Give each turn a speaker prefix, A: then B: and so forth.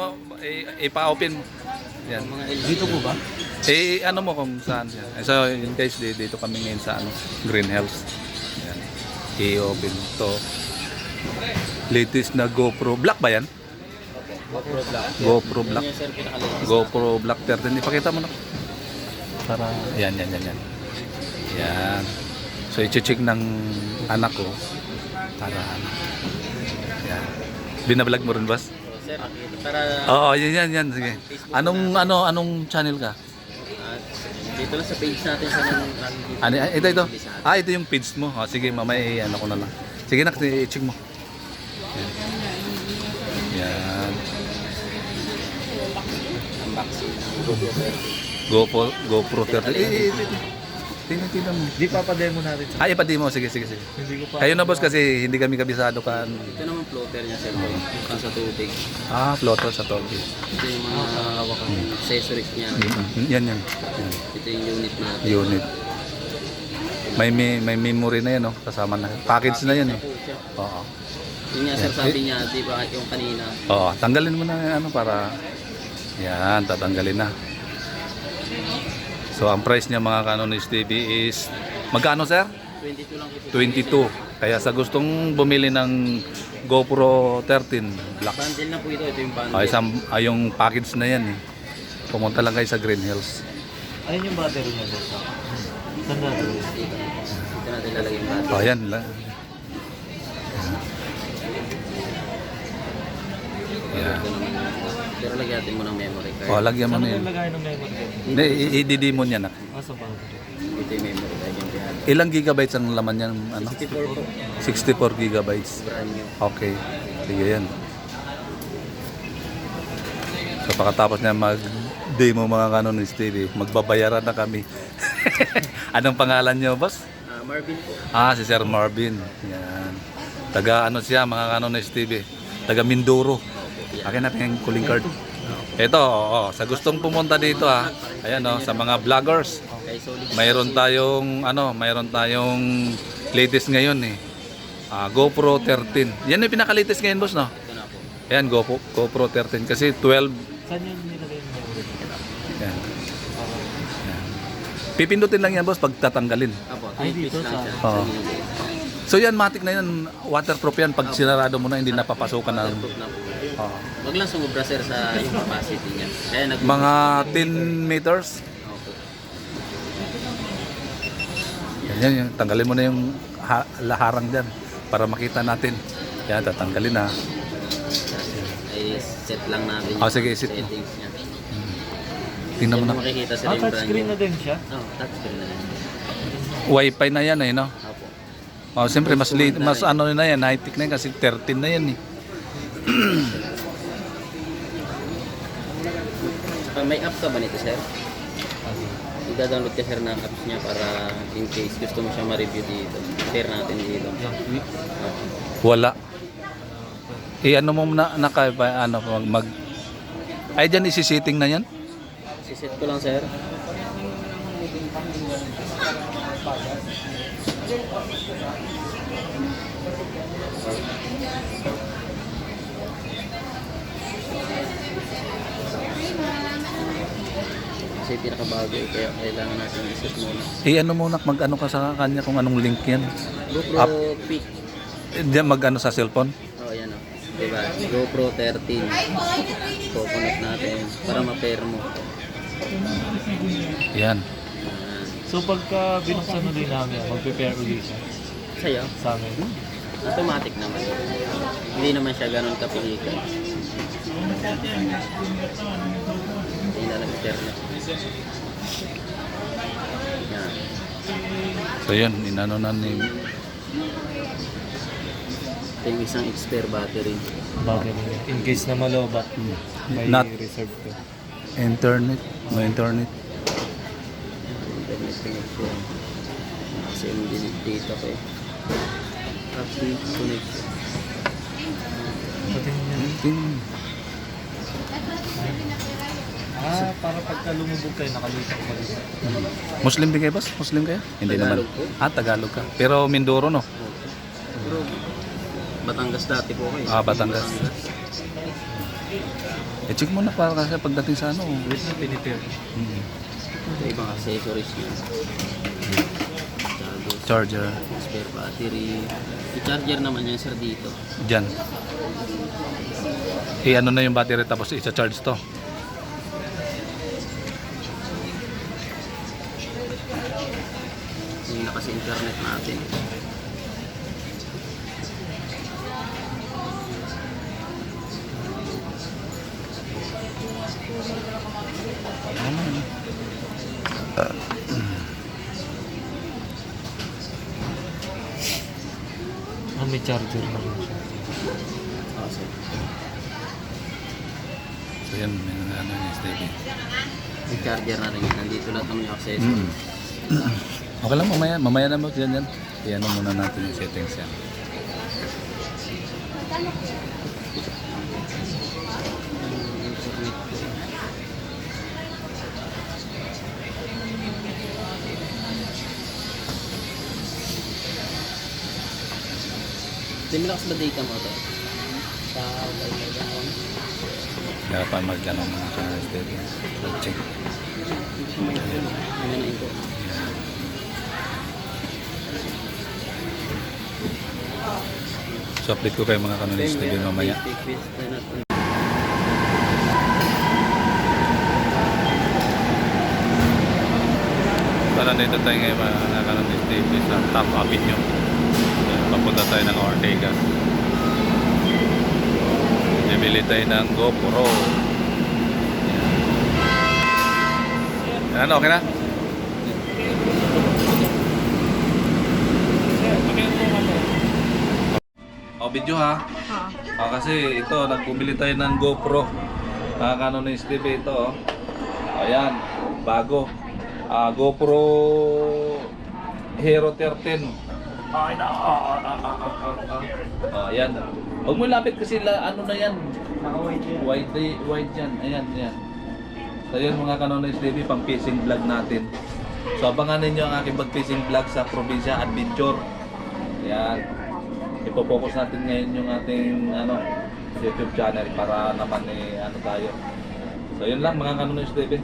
A: mo, i- ipa-open mo. Yan.
B: Mga.
C: Dito po ba?
A: Eh, ano mo kung saan siya. Eh, So, guys, di- dito kami ngayon sa ano, greenhouse. Yan. I-open to. Latest na GoPro. Black ba yan?
B: GoPro Black.
A: GoPro Black. GoPro Black 13. Ipakita mo na. Para, yan, yan, yan, yan. Yan. So, i-check ng anak ko. Para. Yan. Binablog mo rin, boss?
B: Sir, nakita. Para
A: Oo, yan, yan, yan. Sige. Anong, ano, anong channel ka?
B: at dito lang sa page natin sa nang.
A: Ano, ah, ito, ito. Ah, ito yung page mo. Oh, sige, mamaya i- ano ko na lang. Sige nak, i-check mo. Yan.
B: Unboxing ng GoPro 30.
A: GoPro, GoPro 30. Eh, eh, eh, eh. Tingnan mo.
C: Di pa pa-demo natin. sa-
A: Ay, ipati mo. Sige, sige, sige.
C: Hindi ko pa.
A: Kayo na boss kasi hindi kami kabisado kan.
B: Ito naman floater niya sir. Yung sa tubig.
A: Ah, floater sa Togi.
B: Ito yung mga accessories niya.
A: Yan, yan. yan.
B: Ito yung unit natin.
A: Unit. May, may, may memory na yan, no? Kasama na. Package na yan, eh. Oo.
B: Yun nga sir sabi niya, di ba yung kanina,
A: Oo, tanggalin mo na yung ano para yan, tatanggalin na. So ang price niya mga Canon TV is magkano sir?
B: 22 lang ito.
A: 22. Kaya sa gustong bumili ng GoPro 13 Black,
B: Bundle na po ito. Ito yung bundle.
A: ay, isang, ay yung package na yan eh. Pumunta lang kayo sa Green Hills.
C: Ayun yung battery niya. boss. Saan natin?
B: Dito, natin lalagay yung battery.
A: Oh, yan lang. Yan.
B: Pero lagyan natin mo ng memory card.
A: Oh, lagyan mo na yun.
C: nilagay ng memory card?
A: Hindi, i- i-didimon yan. ah.
C: Ah, sa battery.
B: Ito yung memory card yung.
A: Ilang gigabytes ang laman yan? Ano?
B: 64 po.
A: 64 gigabytes.
B: Brand new.
A: Okay. Sige yan. So pagkatapos niya mag-demo mga Canonis TV, magbabayaran na kami. Anong pangalan niyo, boss?
B: Ah, Marvin po.
A: Ah, si Sir Marvin. Yan. Taga ano siya, mga Canonis TV. Taga Mindoro. Akin natin yung calling card. Ito, oo, sa gustong pumunta dito ha. Ayan oh, sa mga vloggers. Mayroon tayong ano, mayroon tayong latest ngayon eh. Ah, GoPro 13. Yan yung pinaka-latest ngayon, boss, no?
B: Na.
A: Ayan, GoPro, GoPro 13 kasi 12.
C: Saan yung nilagay ng memory card?
A: Yan. Yan. Pipindutin lang yan, boss, pag tatanggalin.
B: Apo, twin
C: dito
B: twist lang
C: sa-
B: siya.
A: Oo. So yan, matic na yan. Waterproof yan. Pag sinarado mo na, hindi napapasukan ng...
B: Waterproof na po.
A: Oo.
B: Wag lang sumubra sir sa yung capacity niya. Kaya nag
A: mga 10 meters.
B: Opo.
A: Yan, yan, yan. Tanggalin mo na yung ha- laharang dyan para makita natin. Yan, tatanggalin na.
B: Ay set lang natin
A: Ah, sige, set mo.
B: settings niya.
A: Tingnan mo
B: Yan
A: na.
B: makikita sir
C: Ah,
B: yung brand
C: touchscreen na din siya?
B: Oo, touchscreen na din.
A: Wi-Fi na yan eh, no? Oh, siyempre, mas, li- mas ano na yan, high-tech na yan kasi 13 na yan eh.
B: Saka may app ka ba nito sir? I-download ka sir ng apps niya para in case gusto mo siya ma-review dito. Share natin dito.
A: Wala. Eh, ano mo na, naka, ano, mag, mag ay, dyan isi-setting na yan?
B: Siset ko lang sir. Kasi pinakabago eh, kaya kailangan natin iset muna.
A: Eh, ano muna, mag-ano ka sa kanya kung anong link yan?
B: GoPro
A: App.
B: Peak.
A: Eh, Diyan mag-ano sa cellphone?
B: Oh, yan oh. Diba? GoPro 13. Kukunik natin para ma-pair mo.
A: Yan.
C: So pagka binuksan ulit namin, mag-prepare ulit siya
B: Sa'yo,
C: sa amin.
B: automatic naman. Hindi naman siya ganun kapilikan. Hindi na nag-pair na. Yan.
A: So yun, inano na ni...
B: Ito yung isang spare battery.
C: Battery niya. In case na malobat, may
A: Not-
C: reserve ka.
A: Internet. No internet.
B: Connection. Kasi yung data ko eh. Happy connection.
C: Pati niya.
A: Hmm.
C: Ah, para pagka lumubog kayo, nakalimutan ko dito.
A: Muslim din kayo, boss? Muslim kayo? Hindi
B: Tagalog
A: naman.
B: po.
A: Ah, Tagalog ka. Pero Mindoro, no?
B: Bro, Batangas dati po kayo.
A: Ah, Batangas. I-check mo na para kasi pagdating sa ano.
C: Wait na, pinipir.
A: Mm.
B: Ito ibang accessories niya. Charger,
A: Charger.
B: spare battery. Yung charger naman yan sir dito.
A: Diyan. I-ano na yung battery tapos i-charge to.
B: Yung na kasi internet natin.
C: Ah, may charger.
A: So yan, may ano yung STB.
B: Yung charger na rin. Nandito lahat naman yung accessories.
A: Mm. Okay lang, mamaya, mamaya na mo yan yan. Muna natin yung settings yan.
B: Hindi malakas ba data mo to? Sa wifi ako.
A: Kaya pa mag-ano muna sa STB. Check.
B: Hindi ko may Ano ko?
A: So update ko kayo mga kanon STB mamaya. Para dito tayo ngayon mga kanon STB sa Top Avenue. Yan, Papunta tayo ng Ortegas. Bibili tayo ng GoPro. Yan. Ano, okay na? O, video ha. Ah, kasi ito, nagbumili tayo ng GoPro. Ah, Canon STB ito. Oh. Ayan, bago. Ah, GoPro Hero 13. Ay, na. Ah, ah, ah, ah, ah, ah. Ah, ayan. Huwag mo lapit kasi la, ano na yan. Wide, wide yan. Ayan, ayan. So yun mga Canon STB, pang fishing vlog natin. So abangan ninyo ang aking pag-fishing vlog sa Probinsya Adventure. Ayan. Ipo-focus natin ngayon yung ating ano, YouTube channel para naman eh, ano tayo. So yun lang mga Canon STB.